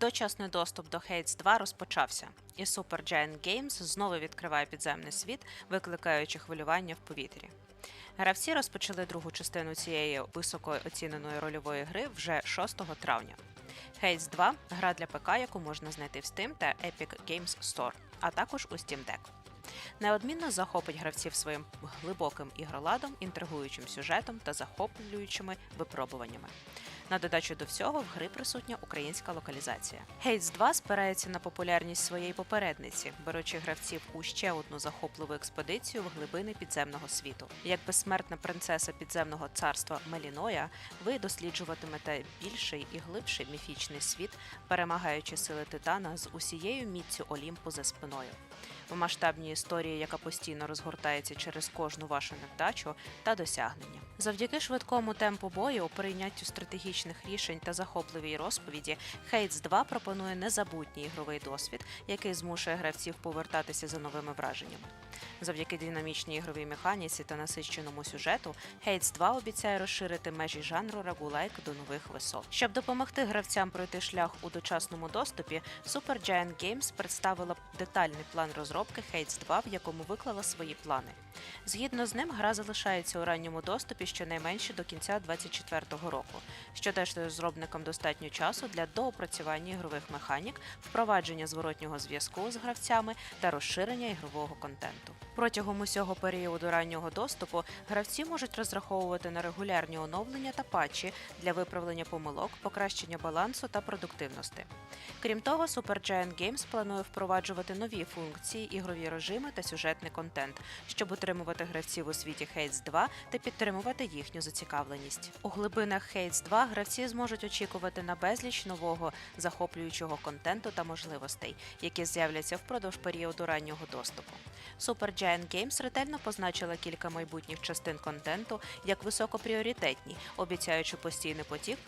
Дочасний доступ до Hades 2 розпочався, і Super Giant Games знову відкриває підземний світ, викликаючи хвилювання в повітрі. Гравці розпочали другу частину цієї високо оціненої рольової гри вже 6 травня. Hades 2 гра для ПК, яку можна знайти в Steam та Epic Games Store, а також у Steam Deck. Неодмінно захопить гравців своїм глибоким ігроладом, інтригуючим сюжетом та захоплюючими випробуваннями. На додачу до всього в гри присутня українська локалізація. Hades 2 спирається на популярність своєї попередниці, беручи гравців у ще одну захопливу експедицію в глибини підземного світу. Як безсмертна принцеса підземного царства Меліноя, ви досліджуватимете більший і глибший міфічний світ, перемагаючи сили Титана з усією міцю Олімпу за спиною. В масштабній історії, яка постійно розгортається через кожну вашу невдачу та досягнення. Завдяки швидкому темпу бою, прийняттю стратегічних рішень та захопливій розповіді, Hades 2 пропонує незабутній ігровий досвід, який змушує гравців повертатися за новими враженнями. Завдяки динамічній ігровій механіці та насиченому сюжету, Hades 2 обіцяє розширити межі жанру рагулайк до нових висот. Щоб допомогти гравцям пройти шлях у дочасному доступі, Supergiant Games представила детальний план розробки Hades 2, в якому виклала свої плани. Згідно з ним, гра залишається у ранньому доступі щонайменше до кінця 2024 року, що дасть розробникам достатньо часу для доопрацювання ігрових механік, впровадження зворотнього зв'язку з гравцями та розширення ігрового контенту. Протягом усього періоду раннього доступу гравці можуть розраховувати на регулярні оновлення та патчі для виправлення помилок, покращення балансу та продуктивності. Крім того, Supergiant Games планує впроваджувати нові функції, ігрові режими та сюжетний контент, щоб утримувати гравців у світі Hades 2 та підтримувати їхню зацікавленість. У глибинах Hades 2 гравці зможуть очікувати на безліч нового захоплюючого контенту та можливостей, які з'являться впродовж періоду раннього доступу. Supergiant Games ретельно позначила кілька майбутніх частин контенту як високопріоритетні, обіцяючи постійний потік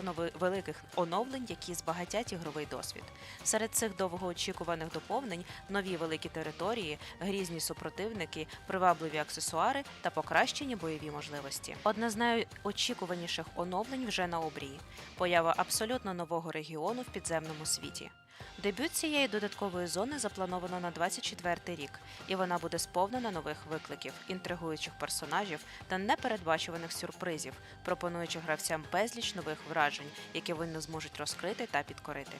великих оновлень, які збагатять ігровий досвід. Серед цих довгоочікуваних доповнень нові великі території, грізні супротивники, привабливі аксесуари та покращені бойові можливості. Одне з найочікуваніших оновлень вже на обрії поява абсолютно нового регіону в підземному світі. Дебют цієї додаткової зони заплановано на 24 рік, і вона буде сповнена нових викликів, інтригуючих персонажів та непередбачуваних сюрпризів, пропонуючи гравцям безліч нових вражень, які вони зможуть розкрити та підкорити.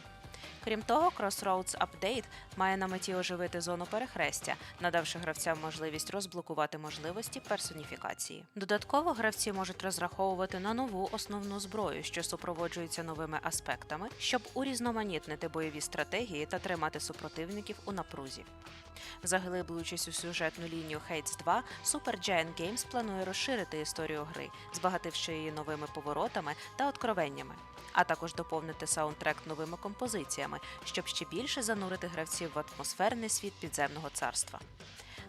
Крім того, Crossroads Update має на меті оживити зону перехрестя, надавши гравцям можливість розблокувати можливості персоніфікації. Додатково гравці можуть розраховувати на нову основну зброю, що супроводжується новими аспектами, щоб урізноманітнити бойові стратегії та тримати супротивників у напрузі. Заглиблюючись у сюжетну лінію Hades 2, Supergiant Games планує розширити історію гри, збагативши її новими поворотами та откровеннями, а також доповнити саундтрек новими композиціями, щоб ще більше занурити гравців в атмосферний світ підземного царства.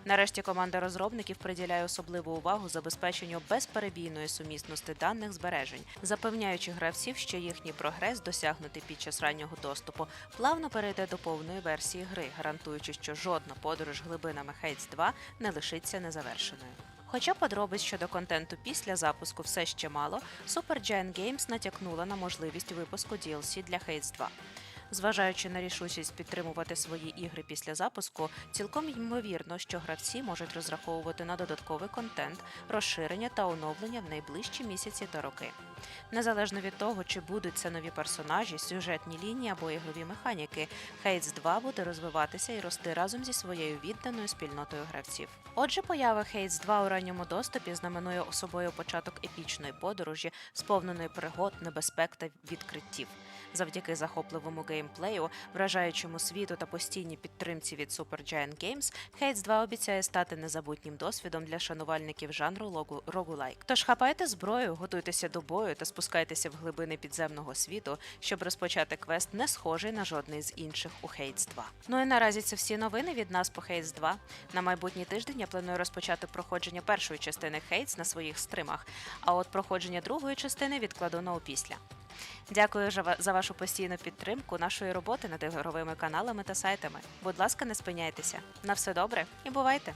Нарешті команда розробників приділяє особливу увагу забезпеченню безперебійної сумісності даних збережень, запевняючи гравців, що їхній прогрес, досягнутий під час раннього доступу, плавно перейде до повної версії гри, гарантуючи, що жодна подорож глибинами Hades 2 не лишиться незавершеною. Хоча подробиць щодо контенту після запуску все ще мало, Supergiant Games натякнула на можливість випуску DLC для Hades 2. Зважаючи на рішучість підтримувати свої ігри після запуску, цілком ймовірно, що гравці можуть розраховувати на додатковий контент, розширення та оновлення в найближчі місяці та роки. Незалежно від того, чи будуть це нові персонажі, сюжетні лінії або ігрові механіки, Hades 2 буде розвиватися і рости разом зі своєю відданою спільнотою гравців. Отже, поява Hades 2 у ранньому доступі знаменує собою початок епічної подорожі, сповненої пригод, небезпек та відкриттів. Завдяки захопливому геймплею, вражаючому світу та постійній підтримці від Supergiant Games, Hades 2 обіцяє стати незабутнім досвідом для шанувальників жанру рогулайк. Тож хапайте зброю, готуйтеся до бою та спускайтеся в глибини підземного світу, щоб розпочати квест, не схожий на жодний з інших у Hades 2. Ну і наразі це всі новини від нас по Hades 2. На майбутній тиждень я планую розпочати проходження першої частини Hades на своїх стримах, а от проходження другої частини відкладу на опісля. Дякую за вашу постійну підтримку нашої роботи над ігровими каналами та сайтами. Будь ласка, не спиняйтеся. На все добре і бувайте!